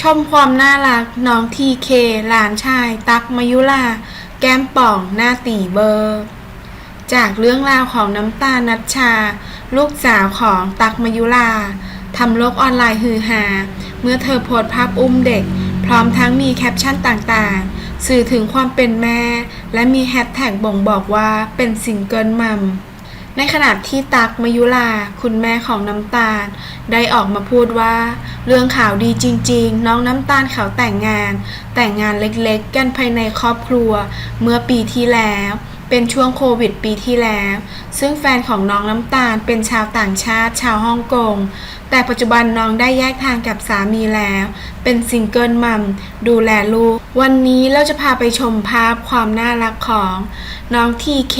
ชมความน่ารักน้องทีเคหลานชาย ตักมายุลา แก้มป่องหน้าตีเบอร์ จากเรื่องราวของน้ำตาลนัชชา ลูกสาวของตักมายุลาทำโลกออนไลน์ฮือฮาเมื่อเธอโพสภาพอุ้มเด็ก พร้อมทั้งมีแคปชั่นต่างๆ สื่อถึงความเป็นแม่ และมีแฮชแท็กบ่งบอกว่าเป็นซิงเกิลมัม ในขณะที่ตักมายุลาคุณแม่ของน้ำตาล ได้ออกมาพูดว่า เรื่องข่าวดีจริง ๆ น้องน้ำตาลเขาแต่งงาน แต่งงานเล็กๆ กันภายในครอบครัว เมื่อปีที่แล้ว เป็นช่วงโควิดปีที่แล้ว ซึ่งแฟนของน้องน้ำตาลเป็นชาวต่างชาติชาวฮ่องกง แต่ปัจจุบันน้องได้แยกทางกับสามีแล้ว เป็นซิงเกิลมัมดูแลลูก วันนี้เราจะพาไปชมภาพความน่ารักของ น้องทีเค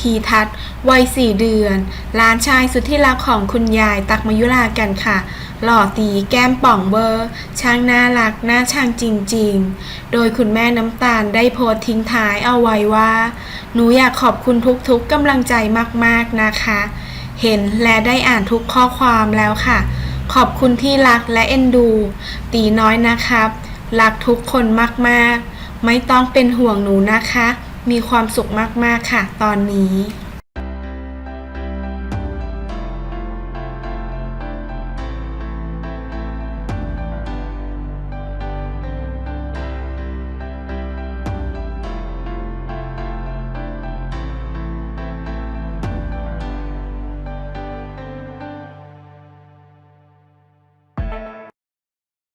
ทีทัศวัยสี่เดือนหลานชายสุดที่รักของคุณยายตักมายุรากันค่ะ หล่อตีแก้มป่องเบอร์ ช่างน่ารักน่าช่างจริง ๆ โดยคุณแม่น้ำตาลได้โพสทิ้งท้ายเอาไว้ว่า หนูอยากขอบคุณทุกๆกำลังใจมากๆนะคะ เห็นและได้อ่านทุกข้อความแล้วค่ะ ขอบคุณที่รักและเอ็นดู ตีน้อยนะครับ รักทุกคนมากๆ ไม่ต้องเป็นห่วงหนูนะคะ มีความสุขมากๆค่ะ ตอนนี้